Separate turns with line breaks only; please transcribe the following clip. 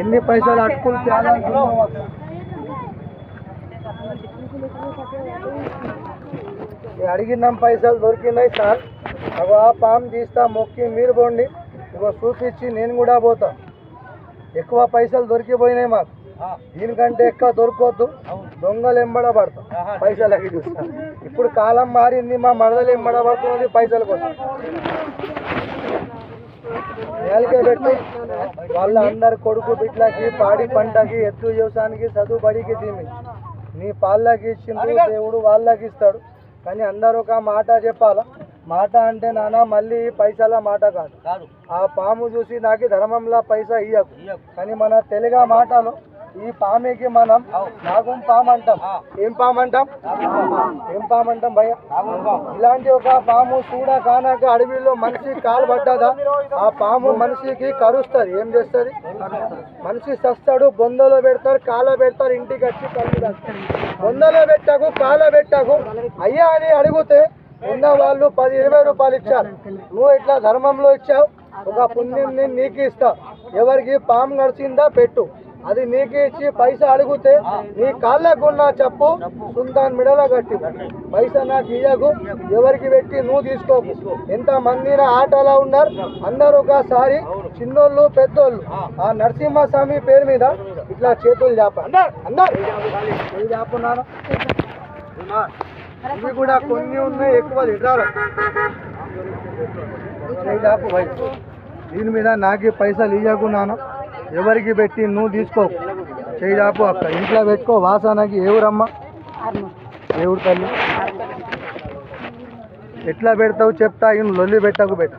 ఎన్ని పైసలు? ఈ అడిగిన పైసలు దొరికినాయి సార్. అగో ఆ పాము తీస్తా మొక్కి మీరు పోండి. ఇగో చూపించి నేను కూడా పోతా. ఎక్కువ పైసలు దొరికిపోయినాయి మాకు. దీనికంటే ఎక్కువ దొరకొద్దు దొంగలు ఎంబడ పడతాం. పైసలకి చూస్తా. ఇప్పుడు కాలం మారింది మా మరదలు ఎంబడ పడుతున్నది పైసల కోసం. నేలకే పెట్టు వాళ్ళ అందరి కొడుకు బిడ్లకి పాడి పంటకి ఎత్తు వ్యవసాయానికి చదువు బడికి దీమి నీ పాళ్ళకి ఇచ్చిండు దేవుడు వాళ్ళకి ఇస్తాడు. కానీ అందరూ ఒక మాట చెప్పాలా? మాట అంటే నాన్న మళ్ళీ పైసల మాట కాదు.
కాదు.
ఆ పాము చూసి నాకు ధర్మంలో పైసా ఇయ్యకు. కానీ మన తెలుగు మాటలో ఈ పామికి మనం నాగం పాము అంటాం ఏం పాము అంటాం ఏం పాము అంటాం భయ్య ఇలాంటి ఒక పాము చూడ కానాక అడవిలో మనిషి కాలు పడ్డదా? ఆ పాము మనిషికి కరుస్తుంది. ఏం చేస్తుంది? మనిషి సస్తాడు బొందలో పెడతారు కాల పెడతారు ఇంటికి వచ్చి కళ్ళు. బొందలో పెట్టకు కాల పెట్టకు. అయ్యా అని అడిగితే ఉన్న వాళ్ళు పది ఇరవై రూపాయలు ఇచ్చారు. నువ్వు ఇట్లా ధర్మంలో ఇచ్చావు? ఒక పుణ్యం నేను నీకు ఇస్తా. ఎవరికి పాము నడిచిందా పెట్టు. అది నీకు ఇచ్చి పైసా అడిగితే నీ కాళ్ళకు ఉన్న చెప్పు. సుల్తాన్ మిడల కట్టి. పైసా నాకు ఇయ్యకు. ఎవరికి పెట్టి నువ్వు తీసుకోకు. ఎంత మంది ఆటలా ఉన్నారు? అందరూ ఒకసారి చిన్నోళ్ళు పెద్దోళ్ళు. ఆ. నరసింహస్వామి పేరు మీద ఇట్లా చేతులు చేప అందరు. చేపున్నాను ఇవి కూడా కొన్ని ఉన్నాయి ఎక్కువ చాపు భయ్. దీని మీద నాకే పైసలు ఇవ్వకున్నాను ఎవరికి పెట్టి నువ్వు తీసుకో. చేయి చాపు అక్క. ఇంట్లో పెట్టుకో. వాసనకి ఎవరమ్మ దేవుడు తల్లి? ఎట్లా పెడతావు చెప్తా ఈయన లొల్లి పెట్టకు పెట్ట